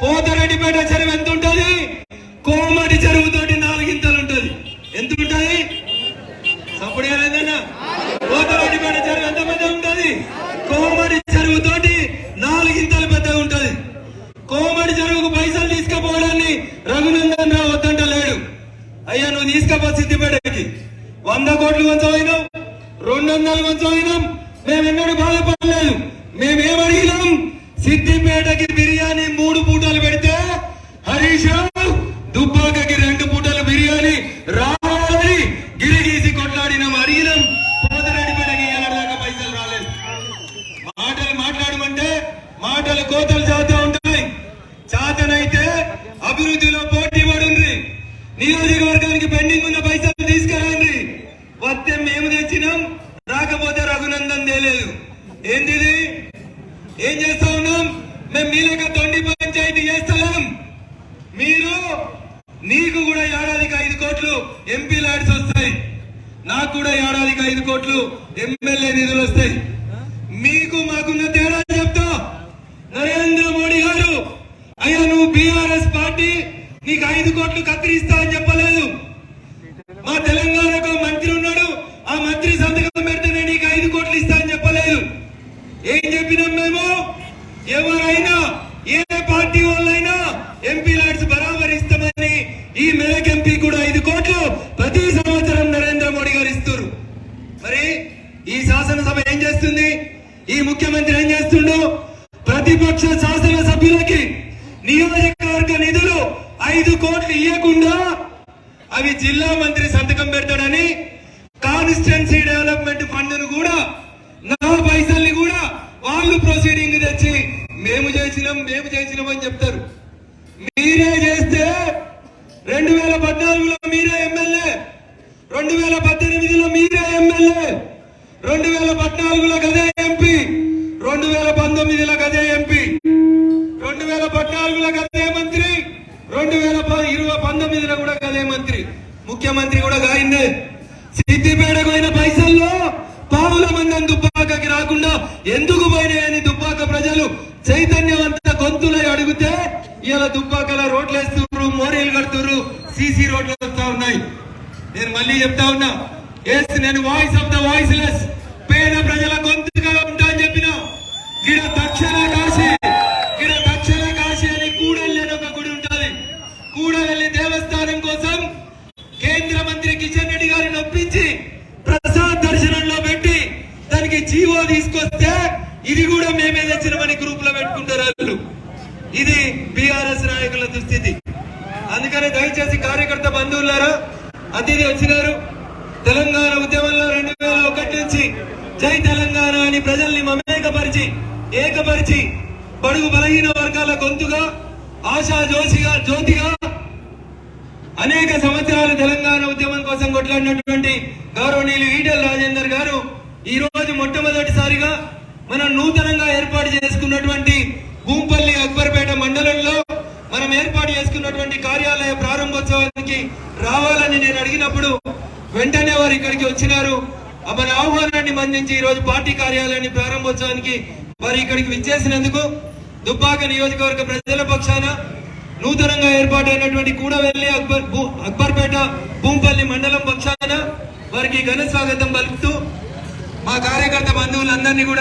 పోతరెడ్డిపేట చెరువు ఎంత ఉంటుంది కోమటి చెరువుతోటి నాలుగింతలు ఉంటది ఎంత ఉంటుంది సప్పుడు ఏదైనా పోతరెడ్డిపేట చెరువు ఎంత పెద్ద ఉంటుంది కోమటి చెరువుతోటి నాలుగింతలు పెద్ద ఉంటుంది కోమటి చెరువుకు పైసలు తీసుకుపోవడాన్ని రఘునందన్ రావు వద్దంట లేడు అయ్యా నువ్వు తీసుకపో సిద్ధిపేటకి వంద కోట్లు కొంచెం రెండు వందలు కొంచెం మేము ఎన్నడూ బాధపడలేదు. మేమేం అడిగినాం సిద్దిపేటకి నియోజకవర్గానికి పెండింగ్ ఉన్న పైసలు తీసుకురండి. వస్తే మేము తెచ్చినాం రాకపోతే రఘునందన్ తేలేదు. ఏంటిది? ఏం చేస్తా ఉన్నాం? మేము మీలక తొండి పంచాయతీ చేస్తాం మీరు నీకు కూడా ఏడాదికి ఐదు కోట్లు ఎంపీ ల్యాడ్స్ వస్తాయి. నాకు కూడా ఏడాదికి ఐదు కోట్లు ఎమ్మెల్యే నిధులు వస్తాయి మీకు మాకున్న తేడా చెప్తా నరేంద్ర మోడీ గారు అయ్యా నువ్వు బీఆర్ఎస్ పార్టీ నీకు ఐదు కోట్లు కత్తిరిస్తా అని చెప్పలేదు. మా తెలంగాణకు మంత్రి ఉన్నాడు. ఆ మంత్రి సంతకం పెడితేనే నీకు ఐదు కోట్లు ఇస్తా అని చెప్పలేదు. ఏం చెప్పినాం మేము? ఎవరైనా ఏ పార్టీ వాళ్ళైనా ఎంపీ ల్యాడ్స్ బరాబర్ ఇస్తామని ఈ మేరకు ఎంపీ కూడా ఐదు కోట్లు ప్రతి సంవత్సరం నరేంద్ర మోడీ గారు ఇస్తారు మరి ఈ శాసనసభ ఏం చేస్తుంది? ఈ ముఖ్యమంత్రి ఏం చేస్తుండో? ప్రతిపక్ష శాసన సభ్యులకి నియోజకవర్గ నిధులు ఐదు కోట్లు ఇవ్వకుండా అవి జిల్లా మంత్రి సంతకం పెడతాడని కాన్స్టిట్యున్సీ డెవలప్మెంట్ ఫండ్ను కూడా నా పైసల్ని కూడా వాళ్ళు ప్రొసీడింగ్ తెచ్చి మేము చేసినాం మేము చేసినాం అని చెప్తారు. మీరే చేస్తే రెండు వేల పద్నాలుగులో మీరే ఎమ్మెల్యే రెండు వేల పద్దెనిమిదిలో మీరే ఎమ్మెల్యే రెండు వేల పద్నాలుగులో గదే ఎంపీ రెండు వేల పంతొమ్మిదిలో గదే ఎంపీ రెండు వేల పద్నాలుగులో గదే మంత్రి రెండు వేల పంతొమ్మిదిలో కూడా కదే మంత్రి. ముఖ్యమంత్రి కూడా గాయిందే. సిద్దిపేటకు పోయిన పైసల్లో పావుల మందం దుబ్బాకకి రాకుండా ఎందుకు పోయినాయని దుబ్బాక ప్రజలు చైతన్యవంత గొంతులై అడిగితే ఇలా దుబ్బాకల రోడ్లు వేస్తున్నారు మోరీలు కడుతున్నారు సీసీ రోడ్లు వస్తా ఉన్నాయి. నేను మళ్ళీ చెప్తా ఉన్నా ఎస్ నేను voice of the voiceless పేద ప్రజల గొంతుగా కోసం కేంద్ర మంత్రి కిషన్ రెడ్డి గారిని ఒప్పించి ప్రసాద్ దర్శనంలో పెట్టి దానికి జీవో తీసుకొస్తే ఇది కూడా మేమే తెచ్చినమని గ్రూప్లో పెట్టుకుంటారు వాళ్ళు. ఇది బీఆర్ఎస్ నాయకుల దుస్థితి. అందుకని దయచేసి కార్యకర్త బంధువులారా అతిథి వచ్చినారు. తెలంగాణ ఉద్యమంలో రెండు వేల ఒకటి నుంచి జై తెలంగాణ అని ప్రజల్ని మమేకపరిచి ఏకపరిచి బడుగు బలహీన వర్గాల గొంతుగా ఆశా జోషిగా జ్యోతిగా అనేక సంవత్సరాలు తెలంగాణ ఉద్యమం కోసం కొట్లాడినటువంటి గౌరవనీయులు ఈటెల రాజేందర్ గారు ఈ రోజు మొట్టమొదటిసారిగా మనం నూతనంగా ఏర్పాటు చేసుకున్నటువంటి భూంపల్లి అక్బర్పేట మండలంలో మనం ఏర్పాటు చేసుకున్నటువంటి కార్యాలయ ప్రారంభోత్సవానికి రావాలని నేను అడిగినప్పుడు వెంటనే వారు ఇక్కడికి వచ్చినారు. మన ఆహ్వానాన్ని మందించి ఈ రోజు పార్టీ కార్యాలయాన్ని ప్రారంభోత్సవానికి వారు ఇక్కడికి విచ్చేసినందుకు దుబ్బాక నియోజకవర్గ ప్రజల పక్షాన నూతనంగా ఏర్పాటైనటువంటి కూడవెల్లి అక్బర్ భూ- అక్బర్పేట భూంపల్లి మండలం పక్షాన వారికి ఘన స్వాగతం పలుకుతూ మా కార్యకర్త బంధువులందరినీ కూడా